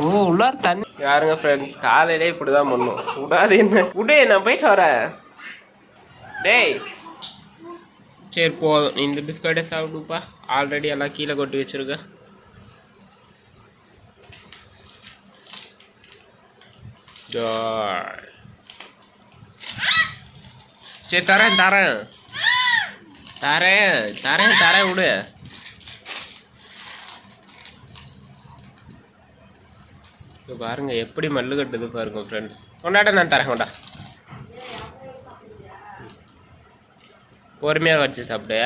ஓ உள்ளார் தண்ணி. யாருங்க ஃப்ரெண்ட்ஸ் காலையிலே இப்படி தான் பண்ணும். விடாது என்ன? விடு நான் போயிட்டு வரேன். டேய். சரி போதும். இந்த பிஸ்கட்டை சாப்பிடுப்பா. ஆல்ரெடி எல்லாம் கீழே கொட்டி வச்சிருக்க. சரி தரேன் தரேன். தரேன் தரேன் தரேன் விடு. இங்க பாருங்க எப்படி மல்லு கட்டுது பாருங்க ஃப்ரெண்ட்ஸ் கொண்டாட நான் தரேன் கொண்டா. பொறுமையாக வச்சு சாப்பிடு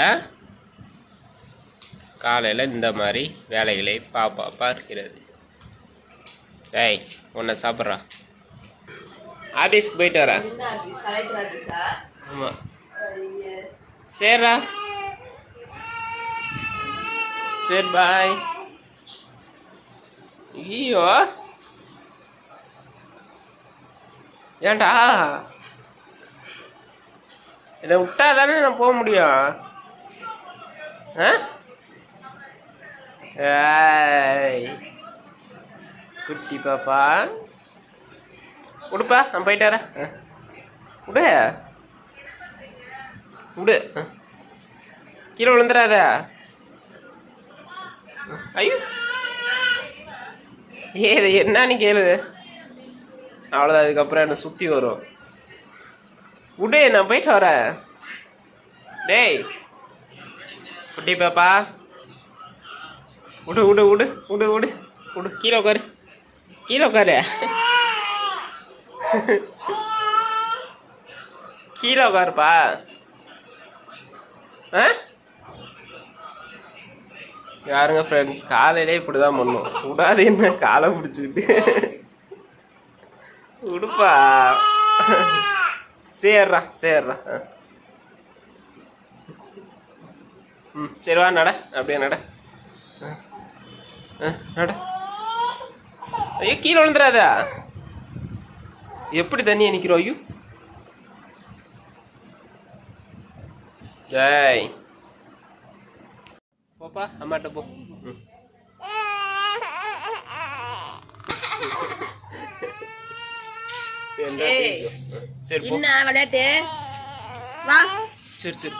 காலையில் இந்த மாதிரி வேலைகளை பாப்பா பார்க்கிறது. ஏய் உன்னை சாப்பிட்றா. ஆஃபீஸ்க்கு போயிட்டு வரேன். ஆமாம் சரிடா சரி பாய் ஐயோ. ஏன்டா? இதை விட்டா தானே நான் போக முடியும். ஆ? ஏய். குட்டி பாப்பா. விடுப்பா நான் போயிட்டு வரேன். ஆ. விடு விடு கீழே விழுந்துடாத. ஐயோ. ஏது என்னன்னு கேளு அவ்வளோதான் அதுக்கப்புறம் என்னை சுற்றி வரும். விடு நான் போயிட்டு வரேன். டேய் குட்டி பாப்பா. விடு விடு விடு விடு விடு விடு கீழே உட்காரு. கீழே உட்காரு. கீழே உட்காருப்பா. ஆ? யாருங்க ஃப்ரெண்ட்ஸ் காலையிலே இப்படி தான் பண்ணும். விடாது என்ன காலை பிடிச்சிக்கிட்டு. உடுப்பா. சேர்றா சேர்றா. ஆ. ம் சரி வா நட. அப்படியே நட. ஆ. ஆ, நட. ஐயோ கீழே விழுந்துடாதா எப்படி தண்ணியை நிற்கிறோம் ஐயோ? ஜாய் போப்பா அம்மாட்ட போ. ம். சரி, என்ன விளையாட்டு? வா. சரி சரி.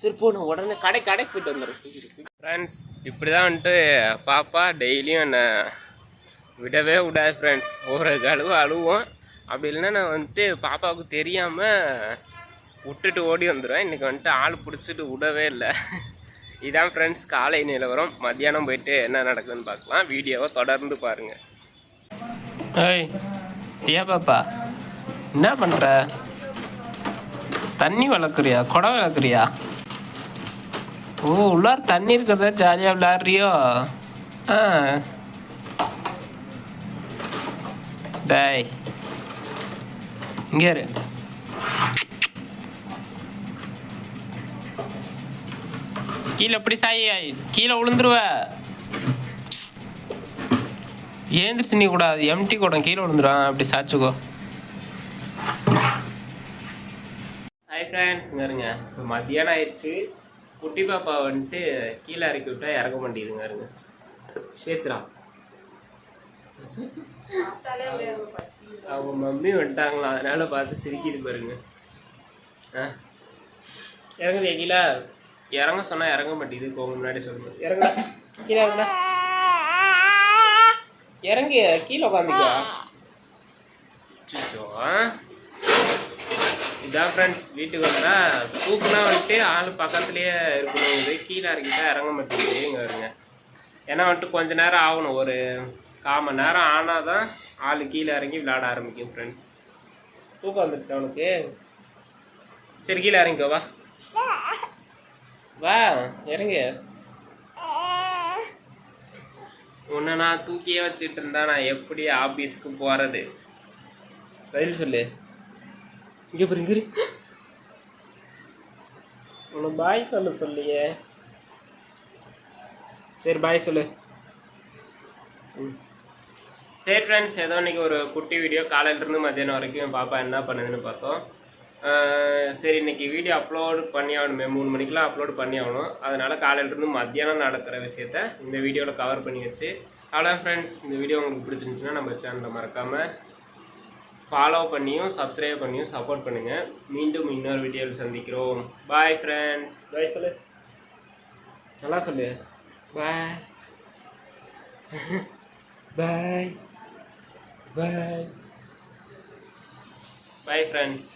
சரி போ நான் உடனே கடை கடைக்கு போயிட்டு வந்துடுறேன். ஃப்ரெண்ட்ஸ் இப்படி தான் வந்துட்டு பாப்பா டெய்லியும் என்னை விடவே விடாது ஃப்ரெண்ட்ஸ் ஒரு கழுவு அழுவோம். அப்படி இல்லைன்னா நான் வந்துட்டு பாப்பாவுக்கு தெரியாமல் விட்டுட்டு ஓடி வந்துடுவேன். இன்றைக்கி வந்துட்டு ஆள் பிடிச்சிட்டு விடவே இல்லை. இதான் ஃப்ரெண்ட்ஸ் காலை நிலவரம். மத்தியானம் போயிட்டு என்ன நடக்குதுன்னு பார்க்கலாம். வீடியோவை தொடர்ந்து பாருங்கள் ஏய் தியா பாப்பா? என்ன பண்ணுற தண்ணி வளர்க்குறியா? குடம் வளர்க்குறியா? ஓ உள்ளார் தண்ணி இருக்கிறத ஜாலியாக விளையாடுறியோ? ஆ. டேய். இங்கே இரு. கீழே எப்படி சாயி கீழே விழுந்துருவ. ஏந்திரிச்சு நீ கூடாது எம்டி கூடம் கீழே விழுந்துருவான் அப்படி சாச்சுக்கோ ஹாய் ஃப்ரெண்ட்ஸ் இருங்க. இப்போ மத்தியானம் ஆயிடுச்சு. குட்டி பாப்பா வந்துட்டு கீழே இறக்கி விட்டா இறங்க மாட்டேங்குதுங்க இருங்க. பேசுகிறான் அவங்க மம்மி வந்துட்டாங்களா? அதனால பார்த்து சிரிக்கிது பாருங்க. ஆ. இறங்குது கீழே? இறங்க சொன்னால் இறங்க மாட்டேங்குது. போங்க முன்னாடி சொல்லுங்க இறங்க கீழே இறங்குடா. இறங்கி கீழே உட்காந்துக்கா இதான் ஃப்ரெண்ட்ஸ் வீட்டுக்கு வந்தா தூக்குனா வந்துட்டு ஆள் பக்கத்துலேயே இருக்கணும். இது கீழே இறங்கிட்டா இறங்க மாட்டேங்குது. இங்கே வருங்க. ஏன்னா வந்துட்டு கொஞ்ச நேரம் ஆகணும். ஒரு கால் மணி நேரம் ஆனால் தான் ஆள் கீழே இறங்கி விளையாட ஆரம்பிக்கும் ஃப்ரெண்ட்ஸ் தூக்கம் வந்துடுச்சு அவனுக்கு சரி கீழே இறங்கிக்கோ வா. வா இறங்கு. உன்னை நான் தூக்கியே வச்சுட்டு இருந்தா நான் எப்படி ஆபீஸ்க்கு போறது? பதில் சொல்லு. இங்க பாரு இங்க. உன்னை பாய் சொல்ல சொல்லியே. சரி பாய் சொல்லு. ம். சரி ஃப்ரெண்ட்ஸ் ஏதோ இன்னைக்கு ஒரு குட்டி வீடியோ காலையிலேருந்து மத்தியானம் வரைக்கும் பாப்பா என்ன பண்ணுதுன்னு பார்த்தோம். சரி இன்னைக்கு வீடியோ அப்லோட் பண்ணி ஆகணுமே மூணு மணிக்கெலாம் அப்லோட் பண்ணி ஆகணும் அதனால் காலையிலேருந்து மத்தியானம் நடக்கிற விஷயத்த இந்த வீடியோவில் கவர் பண்ணி வச்சு. அவ்வளோ ஃப்ரெண்ட்ஸ் இந்த வீடியோ உங்களுக்கு பிடிச்சிருந்துச்சுன்னா நம்ம சேனலை மறக்காமல் ஃபாலோ பண்ணியும் சப்ஸ்கிரைப் பண்ணியும் சப்போர்ட் பண்ணுங்கள் மீண்டும் இன்னொரு வீடியோவில் சந்திக்கிறோம். பாய் ஃப்ரெண்ட்ஸ் பாய் சொல்லு. நல்லா சொல்லு. பாய் பாய் பாய் பாய் ஃப்ரெண்ட்ஸ்